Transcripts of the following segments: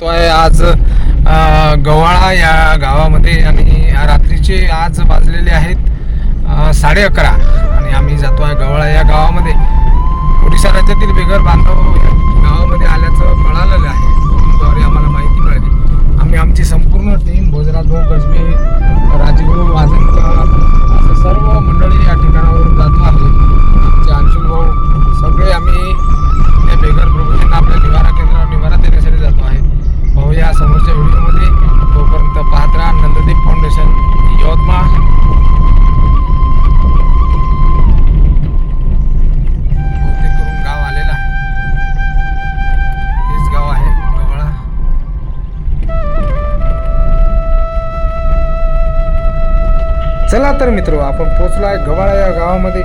तो आहे आज गवाळा गव्हाळा या गावामध्ये आणि रात्रीचे आज वाजलेले आहेत साडे अकरा. आणि आम्ही जातो आहे गव्हाळा या गावामध्ये. ओडिशा राज्यातील बेघर बांधव गावामध्ये आल्याचं कळालेलं आहे. चला तर मित्र आपण पोचलो आहे गव्हाळा या गावामध्ये.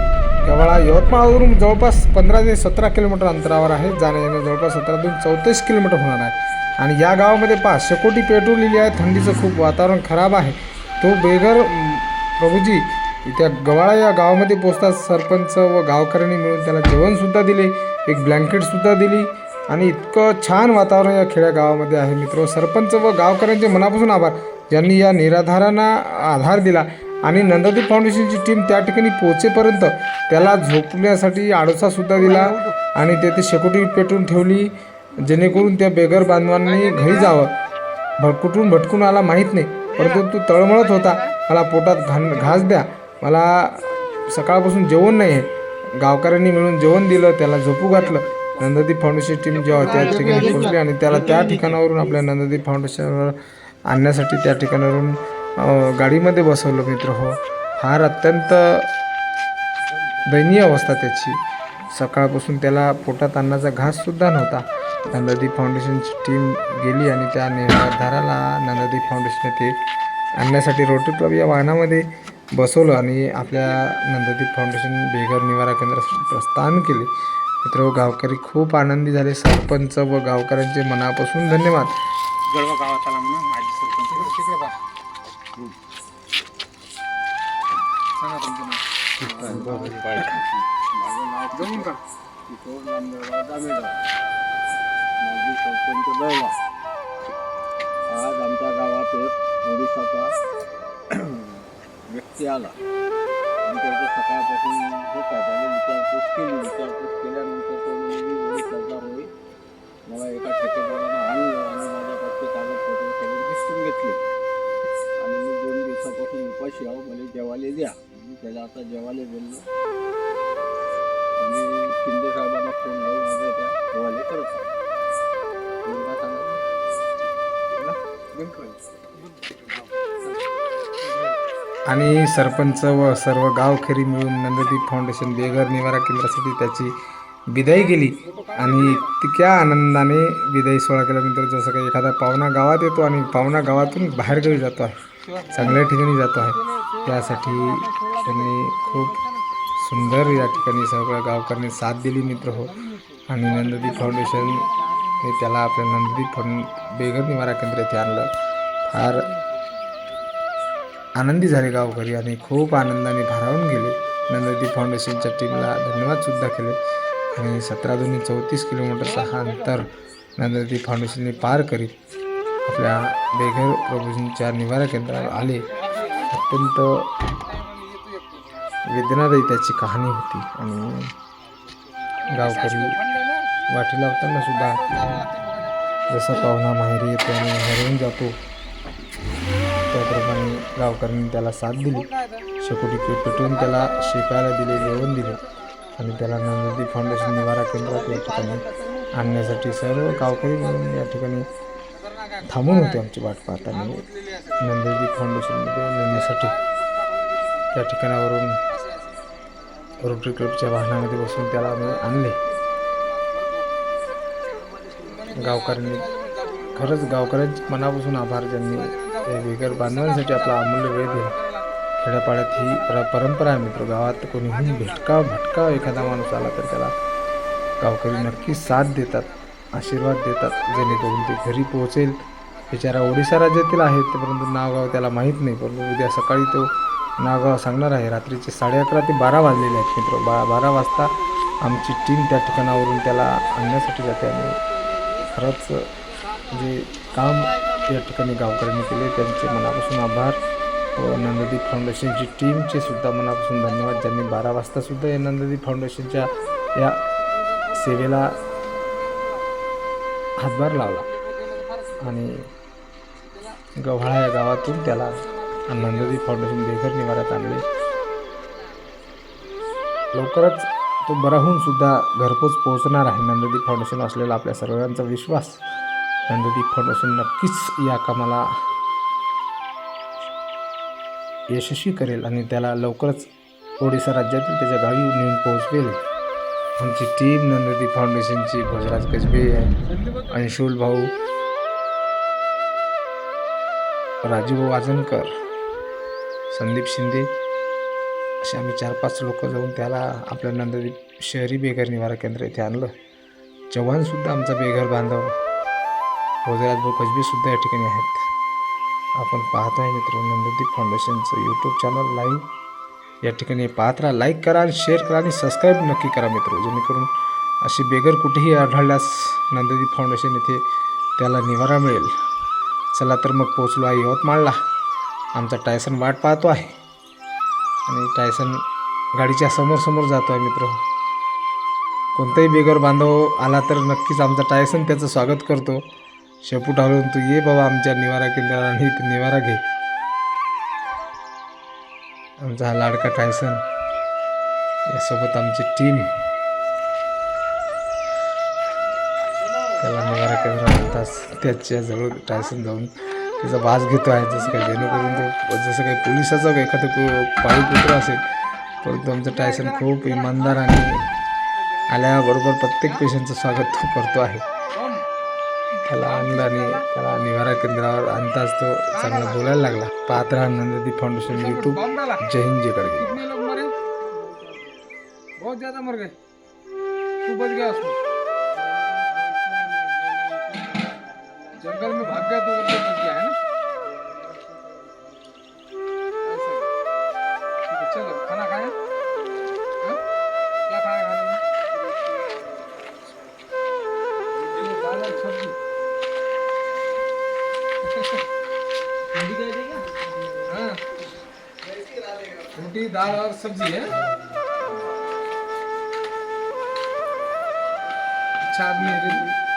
गव्हाळा यवतमाळवरून जवळपास पंधरा ते सतरा किलोमीटर अंतरावर आहे. जाण्या येणं जवळपास सतरा ते चौतीस किलोमीटर होणार आहे. आणि या गावामध्ये पहा शेकोटी पेटवलेली आहे. थंडीचं खूप वातावरण खराब आहे. तो बेघर प्रभूजी त्या गव्हाळा या गावामध्ये पोचतात सरपंच व गावकऱ्यांनी मिळून त्याला जेवणसुद्धा दिले एक ब्लँकेटसुद्धा दिली आणि इतकं छान वातावरण या खेड्या गावामध्ये आहे मित्र. सरपंच व गावकऱ्यांचे मनापासून आभार. ज्यांनी या निराधारांना आधार दिला आणि नंदादीप फाउंडेशनची टीम त्या ठिकाणी पोहोचेपर्यंत त्याला झोपण्यासाठी आडोसासुद्धा दिला आणि तेथे शेकोटी पेटून ठेवली जेणेकरून त्या बेगर बांधवांनी घरी जावं. भटकुटून भटकून आला माहीत नाही परंतु तो तळमळत होता. मला पोटात घाण घास द्या. मला सकाळपासून जेवण नाही आहे. गावकऱ्यांनी मिळून जेवण दिलं त्याला झोपू घातलं. नंददी फाउंडेशन टीम जेव्हा त्या ठिकाणी पोहोचली आणि त्याला त्या ठिकाणावरून आपल्या नंददी फाउंडेशनवर आणण्यासाठी त्या ठिकाणावरून गाडीमध्ये बसवलं मित्र हो. फार अत्यंत दयनीय अवस्था त्याची. सकाळपासून त्याला पोटात अन्नाचा घाससुद्धा नव्हता. नंदादीप फाउंडेशनची टीम गेली आणि त्या निर्धाराला नंदादीप फाउंडेशनने ते आणण्यासाठी रोटरी क्लब या वाहनामध्ये बसवलं आणि आपल्या नंदादीप फाउंडेशन बेघर निवारा केंद्रासाठी प्रस्थान केले. मित्र हो, गावकरी खूप आनंदी झाले. सरपंच व गावकऱ्यांचे मनापासून धन्यवाद. गळवा गावात आला म्हणून माझी सरपंच. सांगा तुमचं नाव माझं नाव का किशोर नामदेवराव दामेगाव माझी सरपंच आज आमच्या गावात एक ओडिसाचा व्यक्ती आला आणि त्याचं सकाळपासून होता त्याने विचारपूस केली विचारपूस केल्यानंतर तो मुलगी मी होई मला एका ठेकेदारानं आणलं आणि माझ्याकडचे कागदपत्र सगळे हिसकून घेतले. दिवसापासून उपाशी आहो मला जेवायला द्या. मी त्याला आता जेवायला बोललो. आणि शिंदे साहेबांना फोन लावून माझ्या त्या जेवायला करत काय सांगा. आणि सरपंच व सर्व गावखेरी मिळून नंददीप फाउंडेशन बेघर निवारा केंद्रासाठी त्याची विदाई केली. आणि तितक्या आनंदाने विदाई सोहळा केल्यानंतर जसं काही एखादा पाहुणा गावात येतो आणि पाहुणा गावातून बाहेरगावी जातो आहे. चांगल्या ठिकाणी जातो आहे. त्यासाठी त्यांनी खूप सुंदर या ठिकाणी सगळ्या गावकऱ्यांनी साथ दिली मित्र हो. आणि नंददीप फाउंडेशन हे त्याला आपल्या नंददीप फाउंड बेघर निवारा केंद्र येथे आणलं. फार आनंदी झाले गावकरी आणि खूप आनंदाने भारावून गेले. नंददीप फाउंडेशनच्या टीमला धन्यवादसुद्धा केले. आणि सतरा दोन्ही चौतीस किलोमीटरचा हा अंतर नंददीप फाउंडेशनने पार करीत. आपल्या बेघर प्रभूजींच्या निवारा केंद्रावर आले. अत्यंत वेदनादायी त्याची कहाणी होती. आणि गावकरी वाटी लावताना सुद्धा जसा पाहुणा माहेरी येतो आणि हरवून जातो त्याप्रमाणे गावकऱ्यांनी त्याला साथ दिली. शेकोटी पे पेटवून त्याला शिकायला दिले जेवण दिले आणि त्याला नंदी फाउंडेशन निवारा केंद्रात या ठिकाणी आणण्यासाठी सर्व गावकरी म्हणून या ठिकाणी थांबून होते आमची वाट पाहताना म्हणजे नंदजी फाउंडेशनमध्ये नेण्यासाठी त्या ठिकाणावरून रोटरी क्लबच्या वाहनामध्ये बसून त्याला आम्ही आणले. गावकऱ्यांनी खरंच गावकऱ्यांचे मनापासून आभार. ज्यांनी या बेघर बांधवांसाठी आपला अमूल्य वेळ दिला. खेड्यापाड्यात ही पर परंपरा आहे मित्र. गावात कोणीही भेटका भटका एखादा माणूस आला तर त्याला गावकरी नक्की साथ देतात आशीर्वाद देतात. जेणेकरून ते घरी पोहोचेल. बिचारा ओडिशा राज्यातील आहे ते परंतु नावगाव त्याला माहीत नाही. परंतु उद्या सकाळी तो नावगाव सांगणार आहे. रात्रीचे साडे अकरा ते बारा वाजलेले आहेत मित्र. बा बारा वाजता आमची टीम त्या ठिकाणावरून त्याला आणण्यासाठी जाते आणि खरंच जे काम या ठिकाणी गावकऱ्यांनी केले त्यांचे मनापासून आभार. व नंददीप फाउंडेशनची टीमचे सुद्धा मनापासून धन्यवाद. ज्यांनी बारा वाजतासुद्धा या नंददीप फाउंडेशनच्या या सेवेला हातभार लावला. आणि गव्हाळा या गावातून त्याला नंददीप फाउंडेशन बेघर निवाऱ्यात आणले. लवकरच तो बरा होऊन सुद्धा घरपोच पोहोचणार आहे. नंददीप फाउंडेशन असलेला आपल्या सर्वांचा विश्वास नंददीप फाउंडेशन नक्कीच या कामाला यशस्वी करेल आणि त्याला लवकरच ओडिसा राज्यातील त्याच्या गावी नेऊन पोहोचवेल. आमची टीम नंददीप फाउंडेशनची भोजराज गजबे अंशुल भाऊ राजूभाऊ वाजनकर संदीप शिंदे असे आम्ही चार पाच लोक जाऊन त्याला आपल्या नंददीप शहरी बेघर निवारा केंद्र येथे आणलं. चव्हाणसुद्धा आमचा बेघर बांधव भोजराज भाऊ कसबीसुद्धा या ठिकाणी आहेत. आपण पाहतोय मित्र नंददीप फाउंडेशनचं यूट्यूब चॅनल लाईव्ह या ठिकाणी पाहत राहा लाईक करा आणि शेअर करा आणि सबस्क्राईब नक्की करा मित्र. जेणेकरून अशी बेघर कुठेही आढळल्यास नंददीप फाउंडेशन येथे त्याला निवारा मिळेल. चला तर मग पोचलो आहे यवतमाळला आमचा टायसन वाट पाहतो आहे. आणि टायसन गाडीच्या समोर समोर जातो आहे मित्र. कोणताही बेगर बांधव आला तर नक्कीच आमचा टायसन त्याचं स्वागत करतो. शेपूट हलवून तू ये बाबा आमच्या निवारा केंद्राला आणि निवारा घे. आमचा हा लाडका टायसन. यासोबत आमची टीम त्याला निवारा केंद्र म्हणतास त्याच्याजवळ टायसन जाऊन त्याचा वास घेतो आहे जसं काही जेणेकरून तो जसं काही पोलिसाचा एखादं कु- पाळीव असेल परंतु आमचं टायसन खूप इमानदार आणि आल्याबरोबर प्रत्येक पेशंटचं स्वागत तो करतो आहे. त्याला आणलं आणि त्याला निवारा केंद्रावर आणताच तो चांगला बोलायला लागला. पात्र राहा फाउंडेशन यूट्यूब जय हिंद जय करगे बहुत ज्यादा मर गए तू बच गया उसमें जंगल में भाग गया तो उधर बच गया है ना चलो खाना खाया? क्या खाया खाने में ये दाल और सब्जी हाँ. रोटी दाल और सब्जी है अच्छा आदमी है